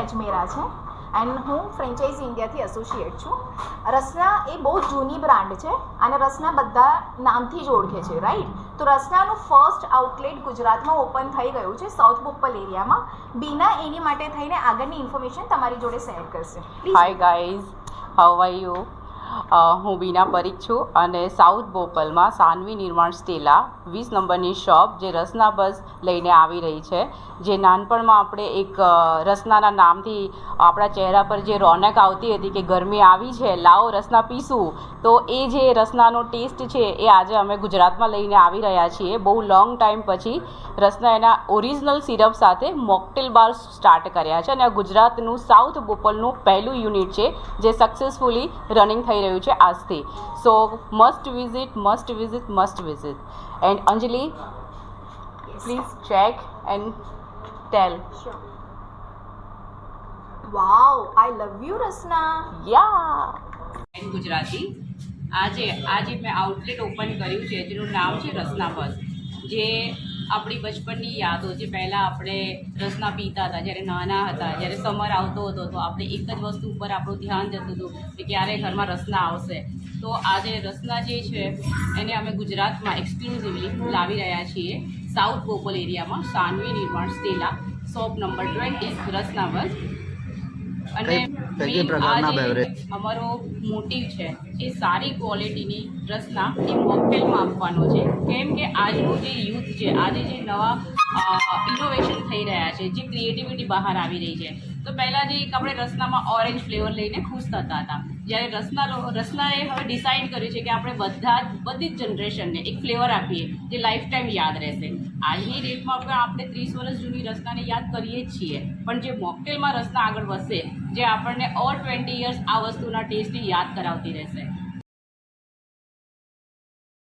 અજમેરા છે એન્ડ હું franchise ઇન્ડિયાથી associate છું. રસના એ બહુ જૂની બ્રાન્ડ છે અને રસના બધા નામથી જ ઓળખે છે રાઈટ તો રસનાનું ફર્સ્ટ આઉટલેટ ગુજરાતમાં ઓપન થઈ ગયું છે સાઉથ બોપલ એરિયામાં બીના એની માટે થઈને આગળની ઇન્ફોર્મેશન તમારી જોડે શેર કરશે. Hi guys how are you હું બીના પરીખ છું અને સાઉથ બોપલમાં સાનવી નિર્માણ સ્ટેલા વીસ નંબરની શોપ જે રસના બસ લઈને આવી રહી છે. જે નાનપણમાં આપણે એક રસનાના નામથી આપણા ચહેરા પર જે રોનક આવતી હતી કે ગરમી આવી છે, લાવો રસના પીશું તો એ જે રસનાનો ટેસ્ટ છે એ આજે અમે ગુજરાતમાં લઈને આવી રહ્યા છીએ. બહુ લોંગ ટાઈમ પછી રસના એના ઓરિજિનલ સિરપ સાથે મોકટેલ બાર સ્ટાર્ટ કર્યા છે અને ગુજરાતનું સાઉથ બોપલનું પહેલું યુનિટ છે જે સક્સેસફુલી રનિંગ થઈ રહ્યું છે આજથી. So must visit must visit must visit and Anjali please check and tell Sure. Wow I love you Rasna yeah and Gujarati આજે આજે મેં આઉટલેટ ઓપન કર્યું છે જેનું નામ છે રસના બસ જે આપણી બચપનની યાદો જે પહેલાં આપણે રસના પીતા હતા, જ્યારે નાના હતા, જ્યારે સમર આવતો હતો, તો આપણે એક જ વસ્તુ ઉપર આપણું ધ્યાન જતું હતું કે ક્યારે ઘરમાં રસના આવશે. તો આજે રસના જે છે, એને અમે ગુજરાતમાં એક્સક્લુઝિવલી લાવી રહ્યા છીએ સાઉથ બોપલ એરિયામાં સાનવી નિર્માણ સ્ટેલા શોપ નંબર ટ્વેન્ટી રસના બસ અને અમારો મોટિવ છે એ સારી ક્વોલિટીની રસના એ મોકટેલમાં આપવાનો છે. કેમ કે આજનું જે યુથ છે આજે જે નવા ઇનોવેશન થઈ રહ્યા છે જે ક્રિએટિવિટી બહાર આવી રહી છે તો પહેલાં જે એક આપણે રસનામાં ઓરેન્જ ફ્લેવર લઈને ખુશ થતા હતા. જ્યારે રસના રસનાએ હવે ડિસાઇડ કર્યું છે કે આપણે બધા જ બધી જ જનરેશનને એક ફ્લેવર આપીએ, જે લાઈફ ટાઈમ યાદ રહેશે. આજની ડેટમાં પણ આપણે ત્રીસ વર્ષ જૂની રસનાને યાદ કરીએ છીએ. પણ જે મોકટેલમાં રસના આગળ વધશે, જે આપણને ઓર ટ્વેન્ટી યર્સ આ વસ્તુના ટેસ્ટની યાદ કરાવતી રહેશે.